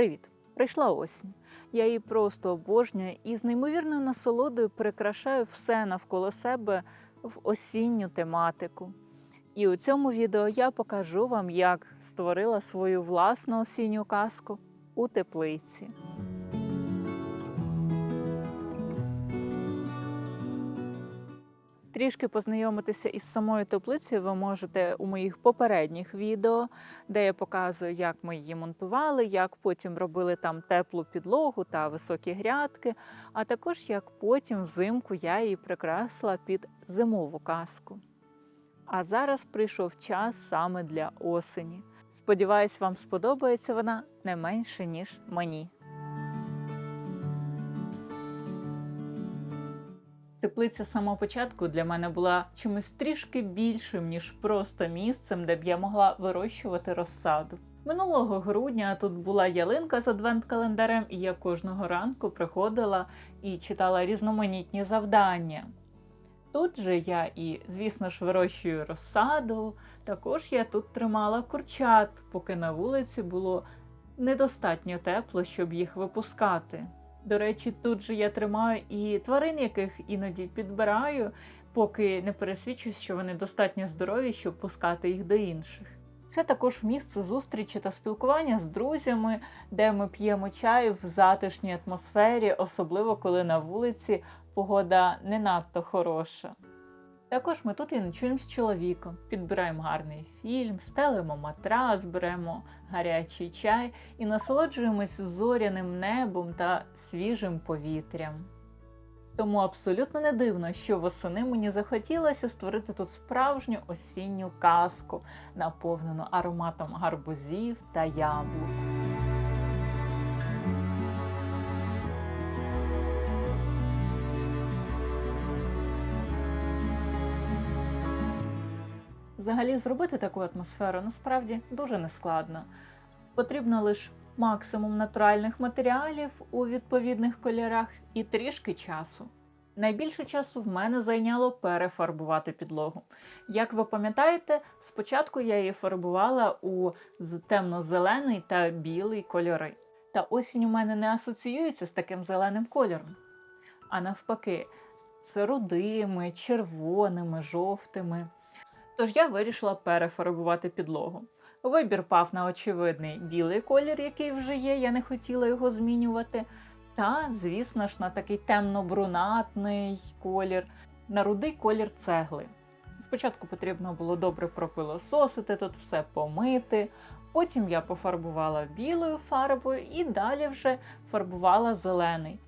Привіт! Прийшла осінь. Я її просто обожнюю і з неймовірною насолодою прикрашаю все навколо себе в осінню тематику. І у цьому відео я покажу вам, як створила свою власну осінню казку у теплиці. Трішки познайомитися із самою теплицею ви можете у моїх попередніх відео, де я показую, як ми її монтували, як потім робили там теплу підлогу та високі грядки, а також як потім взимку я її прикрасила під зимову казку. А зараз прийшов час саме для осені. Сподіваюсь, вам сподобається вона не менше, ніж мені. Теплиця самого початку для мене була чимось трішки більшим, ніж просто місцем, де б я могла вирощувати розсаду. Минулого грудня тут була ялинка з адвент-календарем, і я кожного ранку приходила і читала різноманітні завдання. Тут же я і, звісно ж, вирощую розсаду. Також я тут тримала курчат, поки на вулиці було недостатньо тепло, щоб їх випускати. До речі, тут же я тримаю і тварин, яких іноді підбираю, поки не пересвідчусь, що вони достатньо здорові, щоб пускати їх до інших. Це також місце зустрічі та спілкування з друзями, де ми п'ємо чай в затишній атмосфері, особливо коли на вулиці погода не надто хороша. Також ми тут і ночуємо з чоловіком, підбираємо гарний фільм, стелимо матрас, беремо гарячий чай і насолоджуємось зоряним небом та свіжим повітрям. Тому абсолютно не дивно, що восени мені захотілося створити тут справжню осінню казку, наповнену ароматом гарбузів та яблук. Взагалі зробити таку атмосферу насправді дуже нескладно. Потрібно лише максимум натуральних матеріалів у відповідних кольорах і трішки часу. Найбільше часу в мене зайняло перефарбувати підлогу. Як ви пам'ятаєте, спочатку я її фарбувала у темно-зелений та білий кольори. Та осінь у мене не асоціюється з таким зеленим кольором. А навпаки, це рудими, червоними, жовтими. Тож я вирішила перефарбувати підлогу. Вибір пав на очевидний білий колір, який вже є, я не хотіла його змінювати. Та, звісно ж, на такий темно-брунатний колір, на рудий колір цегли. Спочатку потрібно було добре пропилососити, тут все помити. Потім я пофарбувала білою фарбою і далі вже фарбувала зелений.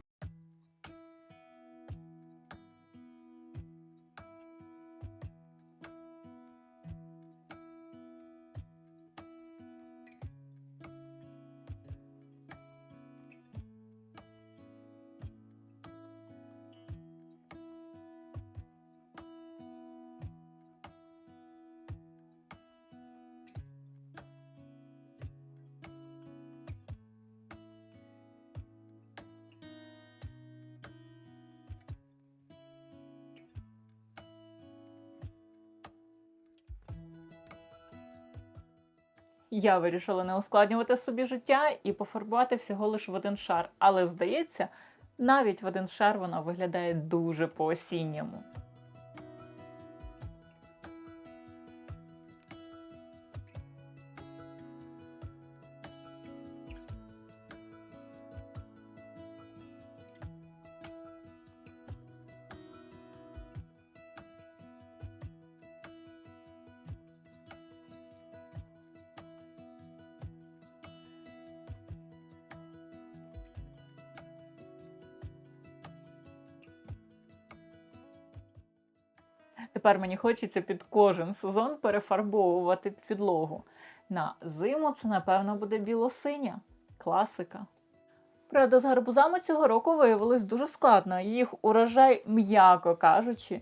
Я вирішила не ускладнювати собі життя і пофарбувати всього лише в один шар. Але здається, навіть в один шар вона виглядає дуже по-осінньому. Тепер мені хочеться під кожен сезон перефарбовувати підлогу. На зиму це, напевно, буде білосиня. Класика. Правда, з гарбузами цього року виявилось дуже складно. Їх урожай, м'яко кажучи,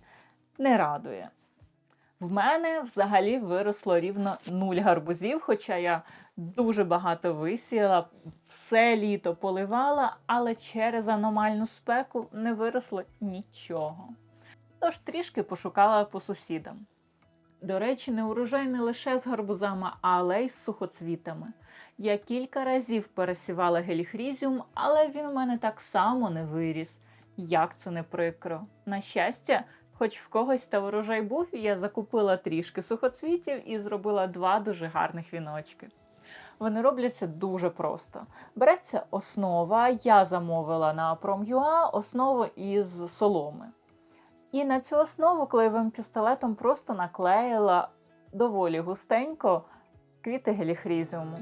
не радує. В мене взагалі виросло рівно нуль гарбузів, хоча я дуже багато висіяла, все літо поливала, але через аномальну спеку не виросло нічого. Тож трішки пошукала по сусідам. До речі, не урожай не лише з гарбузами, але й з сухоцвітами. Я кілька разів пересівала геліхрізіум, але він у мене так само не виріс. Як це не прикро. На щастя, хоч в когось та урожай був, я закупила трішки сухоцвітів і зробила два дуже гарних віночки. Вони робляться дуже просто. Береться основа, я замовила на Prom.ua основу із соломи. І на цю основу клеєвим пістолетом просто наклеїла доволі густенько квіти геліхрізіуму.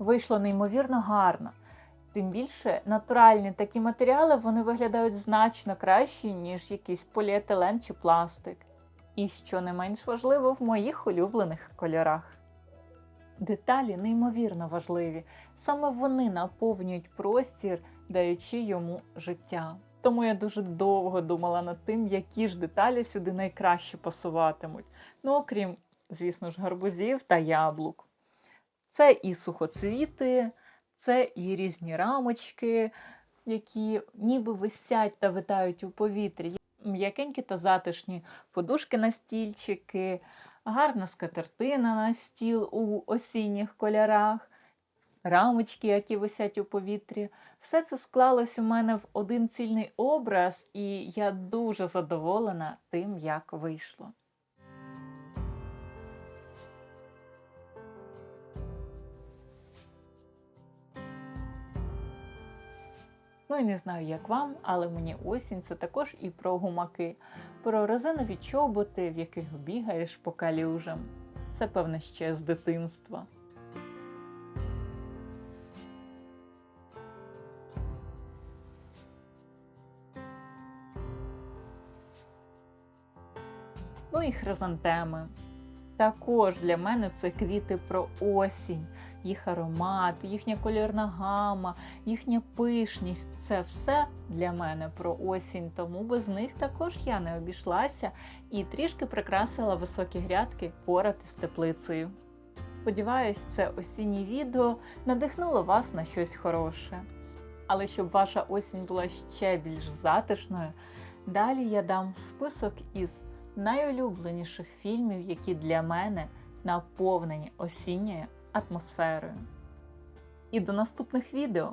Вийшло неймовірно гарно. Тим більше натуральні такі матеріали вони виглядають значно краще, ніж якийсь поліетилен чи пластик. І що не менш важливо в моїх улюблених кольорах. Деталі неймовірно важливі. Саме вони наповнюють простір, даючи йому життя. Тому я дуже довго думала над тим, які ж деталі сюди найкраще пасуватимуть. Ну, окрім, звісно ж, гарбузів та яблук. Це і сухоцвіти, це і різні рамочки, які ніби висять та витають у повітрі. М'якенькі та затишні подушки на стільчики, гарна скатертина на стіл у осінніх кольорах, рамочки, які висять у повітрі. Все це склалось у мене в один цільний образ, і я дуже задоволена тим, як вийшло. Ну і не знаю, як вам, але мені осінь це також і про гумаки, про резинові чоботи, в яких бігаєш по калюжам. Це певне ще з дитинства. Ну і хризантеми. Також для мене це квіти про осінь, їх аромат, їхня кольорна гама, їхня пишність це все для мене про осінь, тому без них також я не обійшлася і трішки прикрасила високі грядки поряд з теплицею. Сподіваюсь, це осіннє відео надихнуло вас на щось хороше. Але щоб ваша осінь була ще більш затишною, далі я дам список із найулюбленіших фільмів, які для мене наповнені осінньою атмосферою. І до наступних відео!